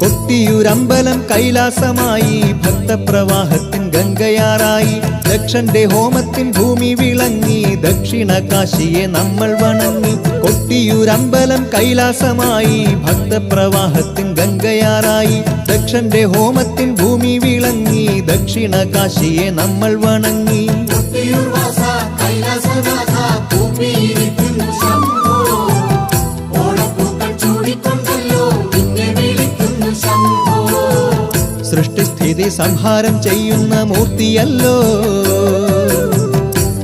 കൊട്ടിയൂരമ്പലം കൈലാസമായി ഭക്തപ്രവാഹത്തിൻ ഗംഗയാറായി ദക്ഷന്റെ ഹോമത്തിൻ ഭൂമി വിളങ്ങി ദക്ഷിണ കാശിയെ നമ്മൾ വണങ്ങി. കൊട്ടിയൂരമ്പലം കൈലാസമായി ഭക്തപ്രവാഹത്തിൻ ഗംഗയാറായി ദക്ഷന്റെ ഹോമത്തിൻ ഭൂമി വിളങ്ങി ദക്ഷിണ കാശിയെ നമ്മൾ വണങ്ങി. കൈലാസനാഥ കൂപ്പിയിരിക്കുന്നു സൃഷ്ടിസ്ഥിതി സംഹാരം ചെയ്യുന്ന മൂർത്തിയല്ലോ.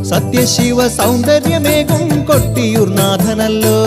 സത്യശിവ സൗന്ദര്യമേകും കൊട്ടിയൂർനാഥനല്ലോ.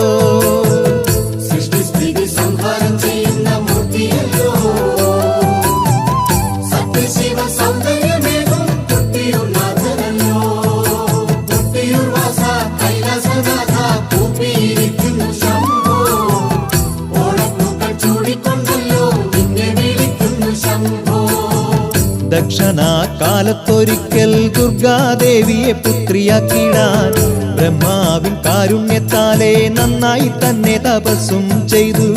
ദക്ഷണാകാലത്തൊരിക്കൽ ദുർഗാദേവിയെ പുത്രിയാക്കിടാൻ ബ്രഹ്മാവിൻ കാരുണ്യത്താലെ നന്നായി തന്നെ തപസ്സും ചെയ്തു.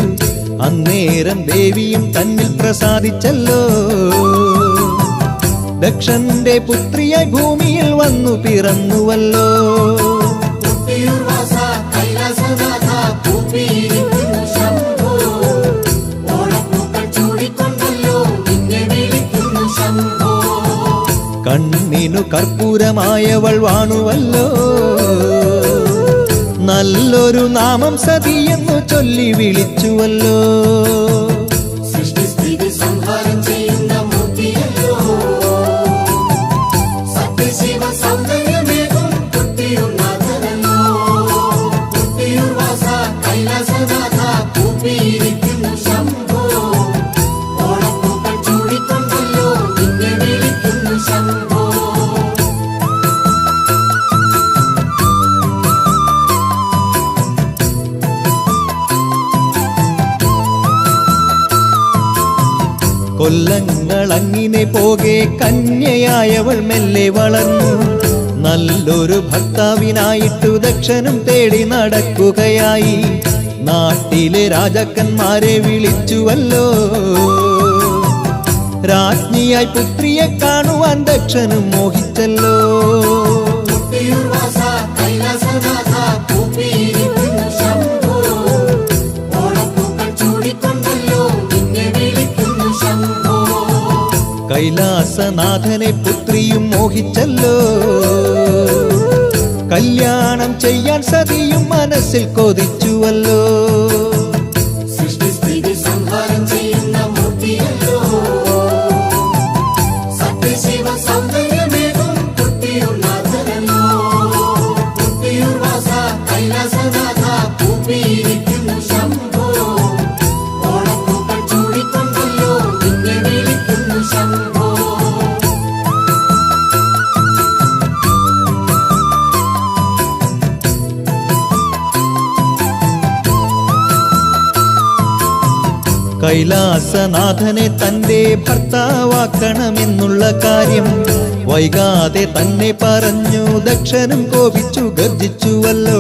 അന്നേരം ദേവിയും തന്നിൽ പ്രസാദിച്ചല്ലോ. ദക്ഷന്റെ പുത്രിയെ ഭൂമിയിൽ വന്നു പിറന്നുവല്ലോ. കൈലാസനാഥ കണ്ണിനു കർപ്പൂരമായവൾ വാണുവല്ലോ. നല്ലൊരു നാമം സതിയെന്നു ചൊല്ലി വിളിച്ചുവല്ലോ. സംഹാരം കൊല്ലങ്ങൾ അങ്ങിനെ പോകെ കന്യയായവൾ മെല്ലെ വളർന്നു. നല്ലൊരു ഭർത്താവിനായിട്ടു ദക്ഷനും തേടി നടക്കുകയായി. നാട്ടിലെ രാജാക്കന്മാരെ വിളിച്ചുവല്ലോ. രാജ്ഞിയായി പുത്രിയെ കാണുവാൻ ദക്ഷനും മോഹിച്ചല്ലോ. കൈലാസനാഥനെ പുത്രിയും മോഹിച്ചല്ലോ. കല്യാണം ചെയ്യാൻ സതിയും മനസ്സിൽ കൊതിച്ചുവല്ലോ. കൈലാസനാഥനെ തന്റെ ഭർത്താവാക്കണമെന്നുള്ള കാര്യം വൈകാതെ തന്നെ പറഞ്ഞു ദക്ഷനും കോപിച്ചു ഗർജിച്ചുവല്ലോ.